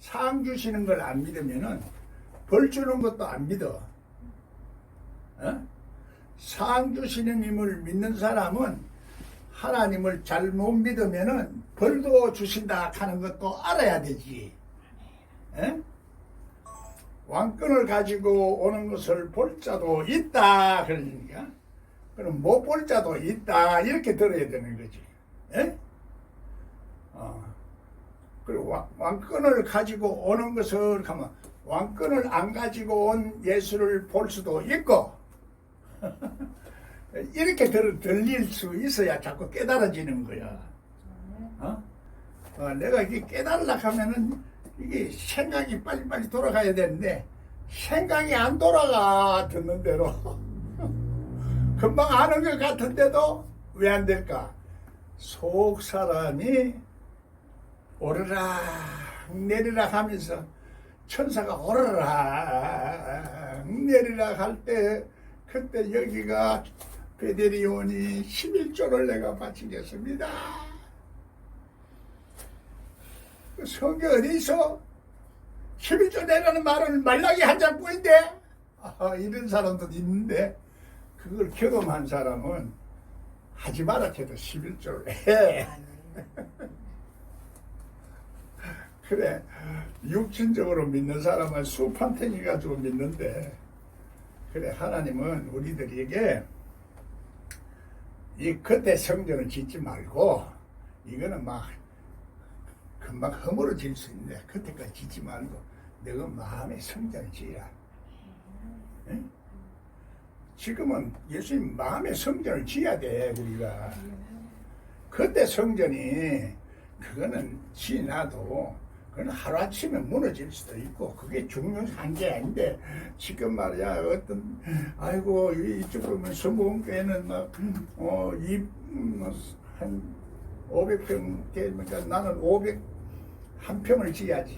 상 주시는 걸 안 믿으면은 벌 주는 것도 안 믿어. 어? 상 주시는 힘을 믿는 사람은 하나님을 잘못 믿으면은 벌도 주신다 하는 것도 알아야 되지. 에? 왕권을 가지고 오는 것을 볼 자도 있다 그러니까 그럼 못 볼 자도 있다 이렇게 들어야 되는 거지. 에? 어. 그리고 왕, 왕권을 가지고 오는 것을 하면 왕권을 안 가지고 온 예수를 볼 수도 있고 이렇게 들, 들릴 수 있어야 자꾸 깨달아지는 거야. 어? 어, 내가 이게 깨달으려 하면은 이게 생각이 빨리빨리 돌아가야 되는데 생각이 안 돌아가 듣는 대로 금방 아는 것 같은데도 왜 안 될까? 속 사람이 오르락 내리락 하면서 천사가 오르락 내리락 할 때 그때 여기가 베데리온이 11조를 내가 바치겠습니다. 그 성경 어디서 11조 내라는 말은 말라기 한 장뿐인데 아, 이런 사람도 있는데 그걸 경험한 사람은 하지 마라 해도 11조를 해. 그래. 육신적으로 믿는 사람은 수판탱이 가지고 믿는데 그래 하나님은 우리들에게 이 그때 성전을 짓지 말고 이거는 막 금방 허물어질 수 있는데 그때까지 짓지 말고 너가 마음의 성전을 지으라. 응? 지금은 예수님 마음의 성전을 지어야 돼 우리가. 그때 성전이 그거는 지나도 그건 하루아침에 무너질 수도 있고 그게 중요한 게 아닌데 지금 말이야 어떤 아이고 이쪽 보면 성공교회는 막어이한 500평 되니까 나는 500 한 평을 지어야지.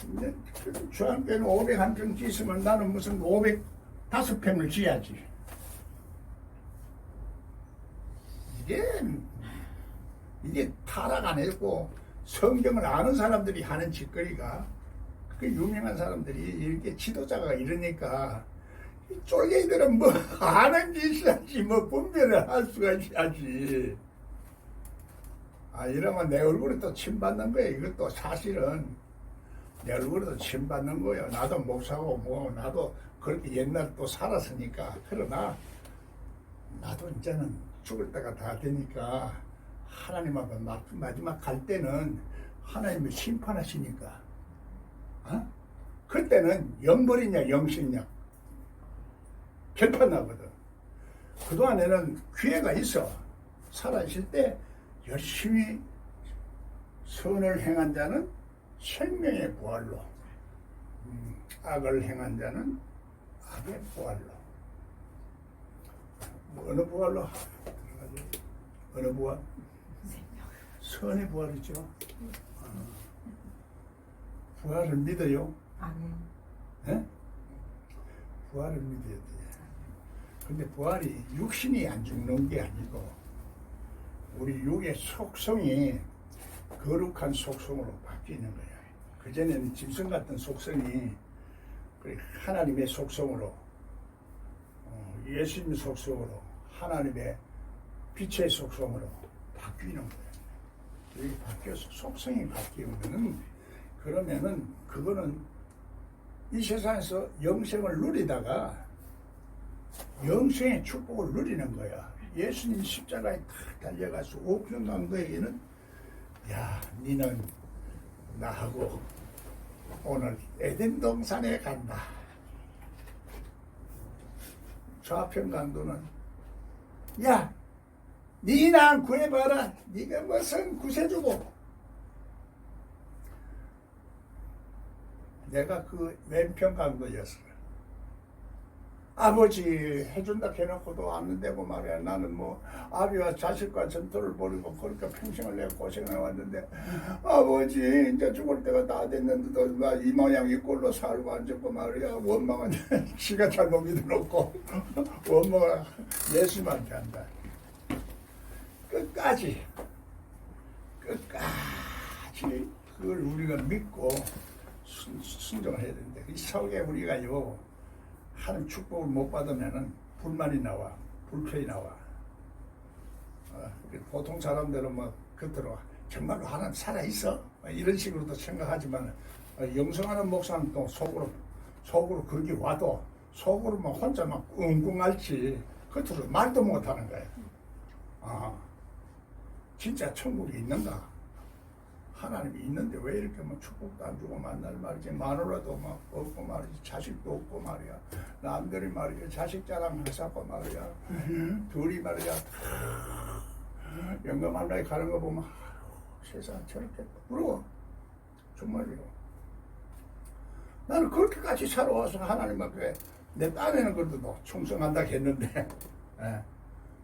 근데 중앙교회는 501평 지으면 나는 무슨 505평을 지어야지. 이게 이게 타락 안 했고 성경을 아는 사람들이 하는 짓거리가 그 유명한 사람들이 이렇게 지도자가 이러니까 이 쫄갱이들은 뭐 아는 게 있어야지 뭐 분별을 할 수가 있어야지. 아 이러면 내 얼굴에 또 침받는 거야 이것도 사실은 내 얼굴에도 침받는 거야 나도 목사고 뭐 나도 그렇게 옛날 또 살았으니까. 그러나 나도 이제는 죽을 때가 다 되니까 하나님하고 마- 마지막 갈 때는 하나님이 심판하시니까. 어? 그때는 영벌이냐 영신냐. 결판 나거든. 그동안에는 기회가 있어. 살아있을 때 열심히 선을 행한 자는 생명의 부활로. 음, 악을 행한 자는 악의 부활로. 뭐 어느 부활로? 어느 부활? 선의 부활이죠. 어. 부활을 믿어요. 아멘. 예? 부활을 믿어야 돼. 근데 부활이 육신이 안 죽는 게 아니고 우리 육의 속성이 거룩한 속성으로 바뀌는 거야. 그전에는 짐승 같은 속성이 그 하나님의 속성으로 어, 예수님 속성으로 하나님의 빛의 속성으로 바뀌는 거야. 여기 바뀌어서 속성이 바뀌면은 그러면은 그거는 이 세상에서 영생을 누리다가 영생의 축복을 누리는 거야. 예수님 십자가에 탁 달려가서 옥중간 거에게는 야, 니는 나하고 오늘 에덴 동산에 간다. 좌편 강도는 야, 니나 구해봐라. 니가 무슨 구세주고. 내가 그 왼편 강도였어. 아버지 해준다 해놓고도 안 되고 말이야. 나는 뭐 아비와 자식과 전투를 벌이고 그러니까 평생을 내가 고생해 왔는데 아버지 이제 죽을 때가 다 됐는데도 막이 모양 이 꼴로 살고 앉았고 말이야. 원망은 지가 잘못 믿어놓고 원망을 예수님한테 한다. 끝까지. 끝까지 그걸 우리가 믿고 순, 순종을 해야 되는데 이 속에 우리가 요 하는 축복을 못 받으면은 불만이 나와 불편이 나와. 어, 보통 사람들은 뭐 겉으로 정말로 하나님 살아 있어? 이런 식으로도 생각하지만 어, 영성하는 목사는 또 속으로 속으로 그게 와도 속으로 막 혼자 막 앓지. 겉으로 말도 못 하는 거야. 아 진짜 천국이 있는가? 하나님이 있는데 왜 이렇게 뭐 축복도 안 주고 만날 말이지? 마누라도 막 없고 말이지. 자식도 없고 말이야. 남들이 말이야. 자식 자랑 하자고 말이야. 둘이 말이야. 영감 만나게 가는 거 보면 세상 저렇게 부러워. 정말이요. 나는 그렇게까지 살아와서 하나님 앞에 내 딴에는 그래도 충성한다 했는데. 예.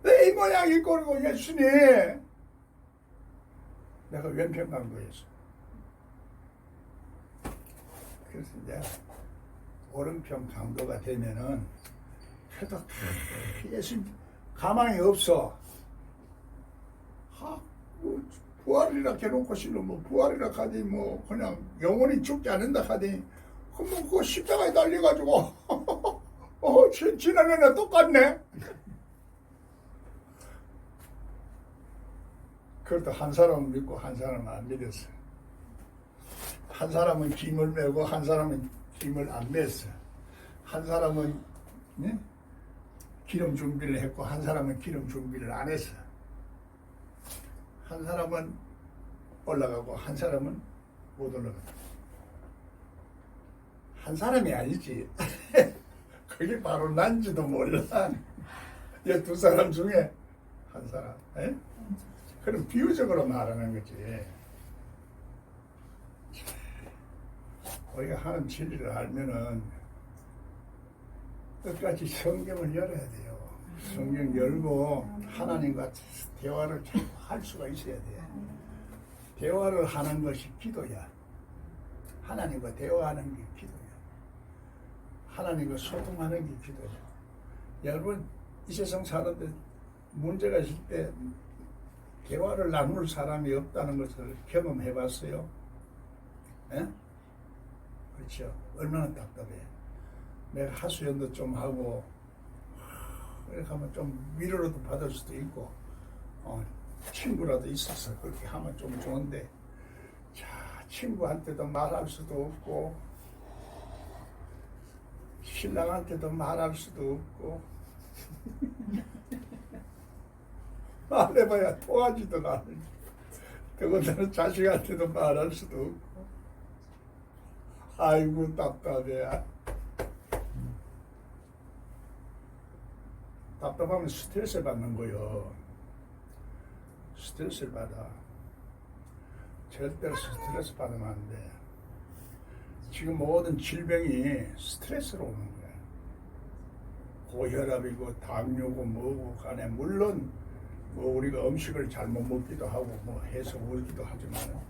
내이 모양이 꼴고 예수님 내가 왼편 강도였어. 그래서 이제 오른편 강도가 되면은 그래도 예수 가망이 없어. 하, 뭐 부활이라 해놓고 실로 뭐 부활이라 하더니 뭐 그냥 영원히 죽지 않는다 하더니 그뭐 그 십자가에 달려가지고 어 지- 지난해나 똑같네. 그것도 한 사람은 믿고 한 사람은 안 믿었어. 한 사람은 김을 메고 한 사람은 김을 안 맸어. 한 사람은 예? 기름 준비를 했고 한 사람은 기름 준비를 안 했어. 한 사람은 올라가고 한 사람은 못 올라가. 한 사람이 아니지. 그게 바로 난지도 몰라. 이 두 사람 중에 한 사람. 에? 그럼 비유적으로 말하는 거지. 우리가 하는 진리를 알면은 끝까지 성경을 열어야 돼요. 성경 열고 하나님과 대화를 잘할 수가 있어야 돼. 대화를 하는 것이 기도야. 하나님과 대화하는 게 기도야. 하나님과 소통하는 게 기도야. 여러분, 이 세상 사람들 문제가 있을 때 대화를 나눌 사람이 없다는 것을 경험해 봤어요? 예? 그렇죠. 얼마나 답답해. 내가 하수연도 좀 하고, 이렇게 하면 좀 위로라도 받을 수도 있고, 어, 친구라도 있어서 그렇게 하면 좀 좋은데, 자, 친구한테도 말할 수도 없고, 신랑한테도 말할 수도 없고, 말해봐야 통하지도 않으니 그것들은 자식한테도 말할 수도 없고. 아이고 답답해. 답답하면 스트레스 받는 거요. 스트레스를 받아. 절대로 스트레스 받으면 안돼. 지금 모든 질병이 스트레스로 오는 거야. 고혈압이고 당뇨고 뭐고 간에. 물론 뭐 우리가 음식을 잘못 먹기도 하고 뭐 해서 울기도 하지만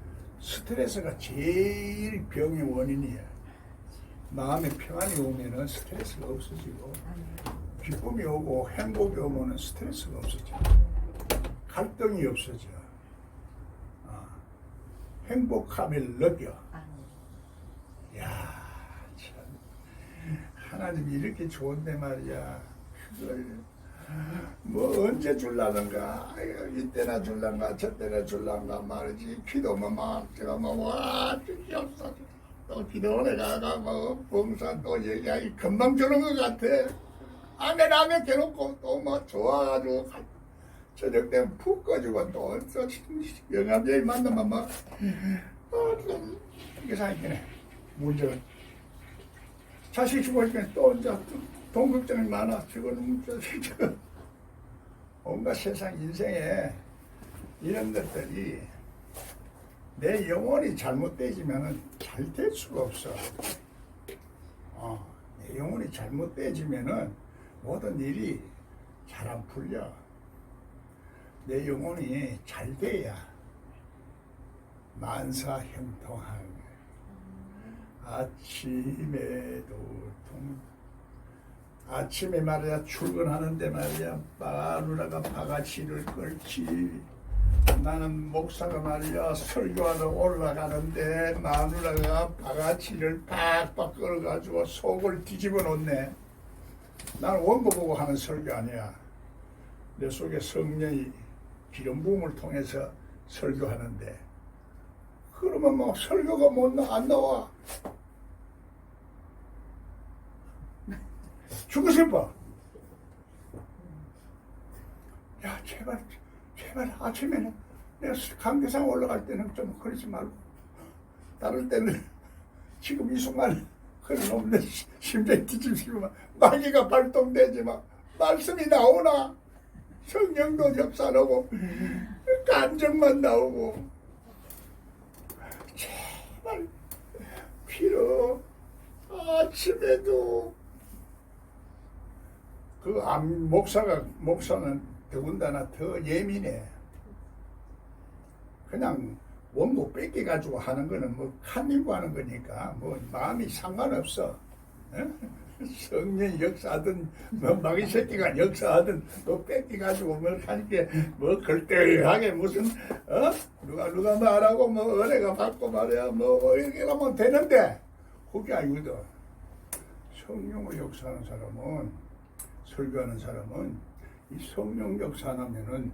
스트레스가 제일 병의 원인이야. 마음에 평안이 오면은 스트레스가 없어지고 기쁨이 오고 행복이 오면은 스트레스가 없어져. 갈등이 없어져. 아, 행복함을 느껴. 야, 참 하나님이 이렇게 좋은데 말이야. 그걸 뭐 언제 줄라는가? 이때나 줄란가 저때나 줄란가 말이지. 기도만 막 제가 뭐와 주시옵소서 또 기도원에 가가 뭐 봉사 또 얘기하기 금방 주는 것 같아. 아멘 아멘 해놓고 또뭐 좋아가지고 가- 저녁 때면 푹 꺼지고 또또 영감제이 만나면 막 어, 좀 이게 생기네. 문제가. 자식 죽으니까 또 이제 돈 걱정이 많아. 저 지금 온갖 세상 인생에 이런 것들이 내 영혼이 잘못되지면 잘 될 수가 없어. 어, 내 영혼이 잘못되지면은 모든 일이 잘 안 풀려. 내 영혼이 잘 돼야 만사 형통하게 아침에도 동 아침에 말이야 출근하는데 말이야 마누라가 바가지를 끌지 나는 목사가 말이야 설교하러 올라가는데 마누라가 바가지를 팍팍 끌어가지고 속을 뒤집어 놓네. 나는 원고 보고 하는 설교 아니야. 내 속에 성령이 기름 부음을 통해서 설교하는데 그러면 뭐 설교가 못안 나와. 죽고 싶어. 야 제발 제발 아침에는 내가 강대상 올라갈 때는 좀 그러지 말고. 다른 때는 지금 이 순간 그런 놈내 심장이 뒤집히고 마귀가 발동되지 만 말씀이 나오나? 성령도 역사하고 감정만 나오고. 제발 필요 아침에도 그 암, 목사가 목사는 더군다나 더 예민해. 그냥 원고 뺏겨 가지고 하는 거는 뭐 칸일고 하는 거니까 뭐 마음이 상관없어. 어? 성령 역사하든 뭐 마귀 새끼가 역사하든 또 뺏겨 가지고 뭐 하니까 뭐 걸대하게 무슨 어 누가 누가 말하고 뭐 은혜가 받고 말이야 뭐 이렇게 하면 되는데 그게 아니거든. 성령을 역사하는 사람은 설교하는 사람은 이 성령 역사하면은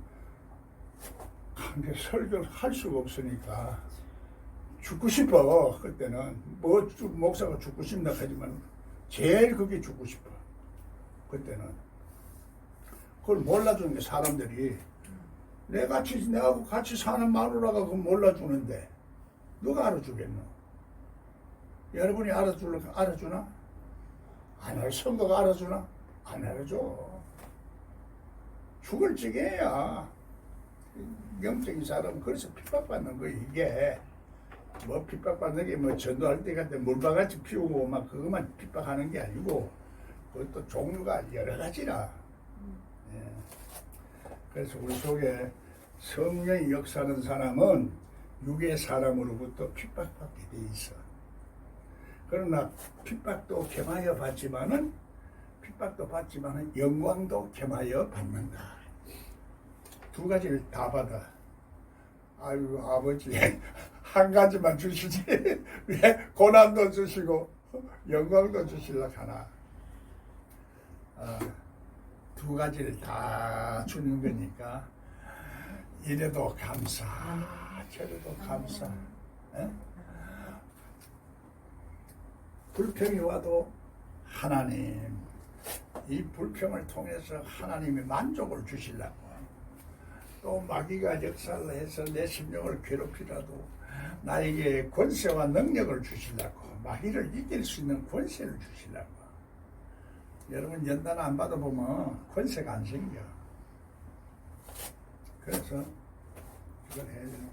한게 설교를 할 수가 없으니까 죽고 싶어 그때는 뭐 죽- 목사가 죽고 싶나 하지만 제일 그게 죽고 싶어 그때는 그걸 몰라주는 게 사람들이 내 같이 내하고 같이 사는 마누라가 그걸 몰라주는데 누가 알아주겠노? 여러분이 알아줄 알아주나? 안 알아 성도가 알아주나? 안 알아줘. 죽을 지게야. 영적인 사람은 그래서 핍박받는 거야, 이게. 뭐 핍박받는 게 뭐 전도할 때 같은 물바가지 피우고 막 그것만 핍박하는 게 아니고 그것도 종류가 여러 가지라. 예. 그래서 우리 속에 성령이 역사하는 사람은 육의 사람으로부터 핍박받게 돼 있어. 그러나 핍박도 겸하여 받지만은 핍박도 받지만은 영광도 겸하여 받는다. 두 가지를 다 받아. 아유 아버지 한 가지만 주시지 왜 고난도 주시고 영광도 주실라 하나. 아, 두 가지를 다 주는 거니까 이래도 감사, 저래도 감사. 예? 불평이 와도 하나님 이 불평을 통해서 하나님의 만족을 주시려고 또 마귀가 역사를 해서 내 심령을 괴롭히라도 나에게 권세와 능력을 주시려고 마귀를 이길 수 있는 권세를 주시려고. 여러분 연단 안 받아보면 권세가 안 생겨. 그래서 이걸 해야 되는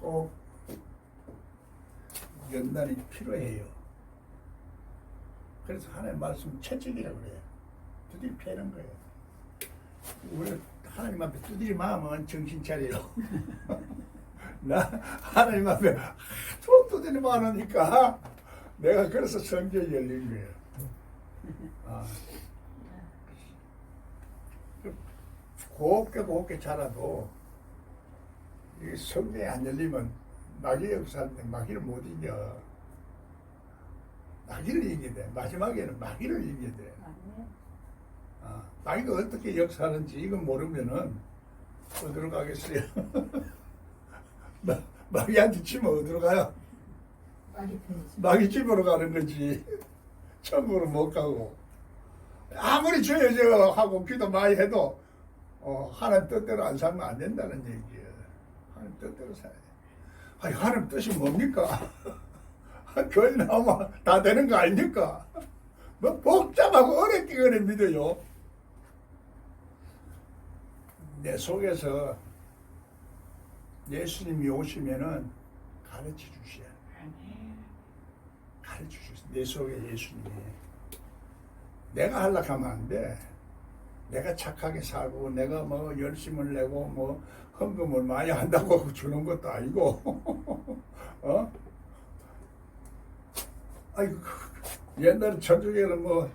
꼭 연단이 필요해요. 그래서 하나님 말씀 채찍이라고 그래요. 두드리 패는 거예요. 우리 하나님 앞에 두드리 마음은 정신 차리라. 나 하나님 앞에 하도 두드리 많으니까 내가 그래서 성경이 열린 거예요. 아. 곱게 곱게 자라도 이 성경이 안 열리면 마귀 역사할 때 마귀를 못 이겨. 마귀를 이겨야 돼. 마지막에는 마귀를 이겨야 돼. 아, 마귀가 어떻게 역사하는지 이건 모르면은 어디로 가겠어요? 마, 마귀한테 치면 어디로 가요? 마귀 집으로 가는 거지. 천국으로 못 가고. 아무리 죄져 하고 기도 많이 해도 어, 하나님 뜻대로 안 살면 안 된다는 얘기예요. 하나님 뜻대로 살아야 돼. 아니, 하나님 뜻이 뭡니까? 교회 나오면 다 되는 거 아닙니까? 뭐 복잡하고 어렵게 그래 믿어요. 내 속에서 예수님이 오시면은 가르쳐 주셔야 가르쳐 주세요. 내 속에 예수님이. 내가 하려 하면 안 돼. 내가 착하게 살고, 내가 뭐 열심을 내고, 뭐 헌금을 많이 한다고 주는 것도 아니고, 어? 아이고, 옛날에 저쪽에는 뭐,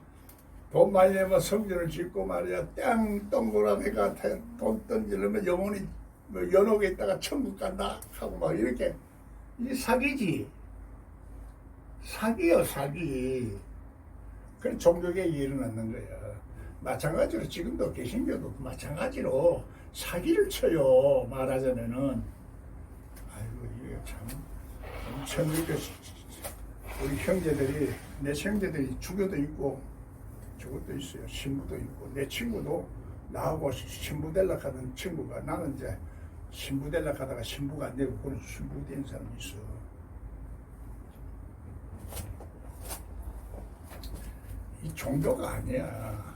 돈 많이 내면 성전을 짓고 말이야. 땅 동그라미 같아. 돈 던지려면 영혼이 뭐 연옥에 있다가 천국 간다. 하고 막 이렇게. 이 사기지. 사기요 사기. 그런 종교계에 일어났는 거야. 마찬가지로 지금도 개신교도 마찬가지로 사기를 쳐요 말하자면은. 아이고 이게 참 엄청 이렇게 우리 형제들이 내 형제들이 주교도 있고 저것도 있어요. 신부도 있고 내 친구도 나하고 신부 될라 하던 친구가 나는 이제 신부 될라 하다가 신부가 안 되고 그런 신부 된 사람이 있어. 이 종교가 아니야.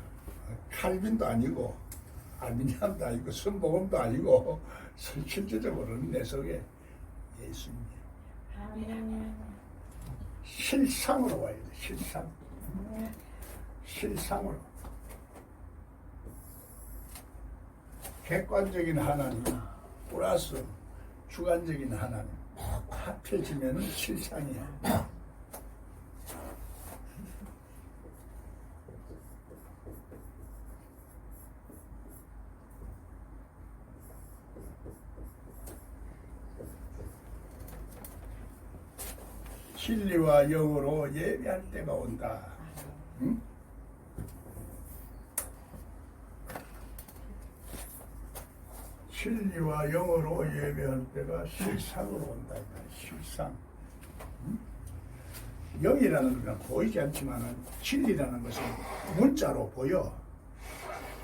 칼빈도 아니고 아미니안도 아니고 순복음도 아니고 실질적으로는 내 속에 예수님 실상으로 와야 돼 실상. 실상으로. 객관적인 하나님 플러스 주관적인 하나님 합해지면은 실상이야 진리와 영으로 예배할 때가 온다. 응? 진리와 영으로 예배할 때가 실상으로 온다. 실상. 응? 영이라는 것은 보이지 않지만 진리라는 것은 문자로 보여.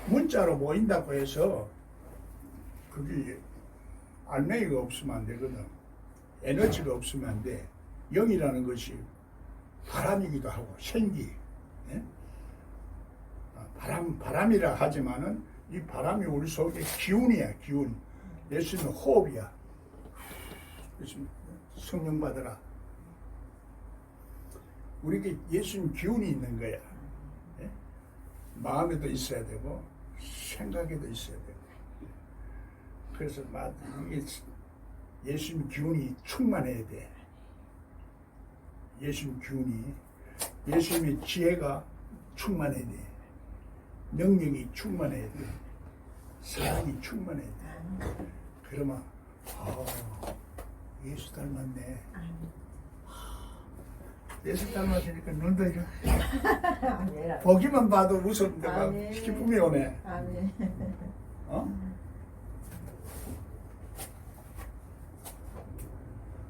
문자로 보인다고 해서 그게 알맹이가 없으면 안 되거든. 에너지가 없으면 안 돼. 영이라는 것이 바람이기도 하고 생기. 예? 아, 바람 바람이라 하지만은 이 바람이 우리 속에 기운이야 기운. 예수는 호흡이야. 예수님 성령 받으라. 우리에게 예수님 기운이 있는 거야. 예? 마음에도 있어야 되고 생각에도 있어야 되고. 그래서 막 이게 예수님 기운이 충만해야 돼. 예수님 기운이 예수님의 지혜가 충만해야 돼. 능력이 충만해야 돼. 사랑이 충만해야 돼. 그러면 아, 예수 닮았네. 예수 닮았으니까 눈도 이렇게. 보기만 봐도 웃음도 막. 기쁨이 오네. 어?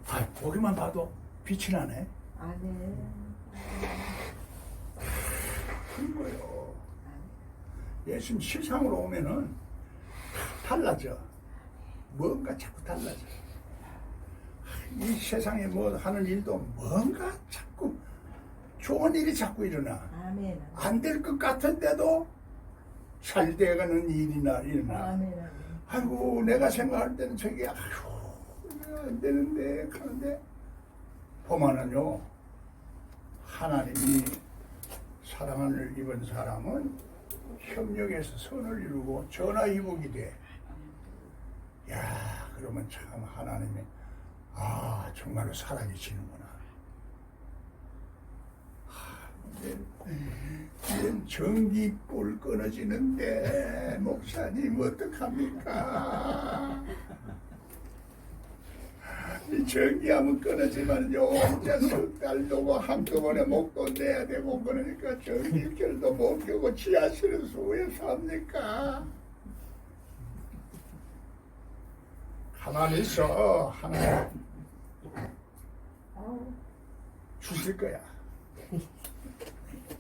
아, 보기만 봐도 빛이 나네. 아멘. 그런 거요. 예수님 실상으로 오면은 달라져. 뭔가 자꾸 달라져. 이 세상에 뭐 하는 일도 뭔가 자꾸 좋은 일이 자꾸 일어나. 안 될 것 같은데도 잘 돼가는 일이나 일어나. 아멘. 아멘. 아이고 내가 생각할 때는 저게 이거 안 되는데 하는데 보면은요 하나님이 사랑을 입은 사람은 협력해서 선을 이루고 전화위복이 돼. 야 그러면 참 하나님이 아 정말로 이제 이젠 전기불 끊어지는데 목사님 어떡합니까? 이 전기하면 끊어지면요 혼자 석달 두고 한꺼번에 목도 내야 되고 그러니까 전기결도 못 켜고 지하실에서 왜 삽니까? 가만히 있어 아우, 주실 거야.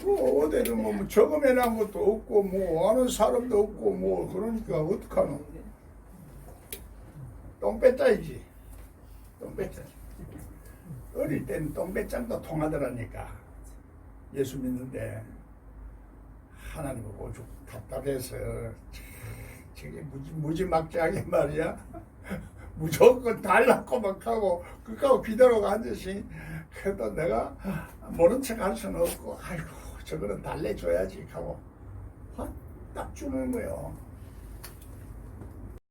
뭐 어디는 뭐 저금해 놓은 것도 없고 뭐 아는 사람도 없고 뭐 그러니까 어떡하노? 똥 뺐자이지. 똥 뺐자지. 어릴 때는 똥 뺐장도 통하더라니까. 예수 믿는데 하나님 보고 좀 답답해서 저게 무지, 무지막지하게 말이야. 무조건 달라고 막 하고 그까고 기다려가 앉으시 그래도 내가 모른 척 할 수는 없고 아이고 저거는 달래줘야지 하고 확딱 주는 거요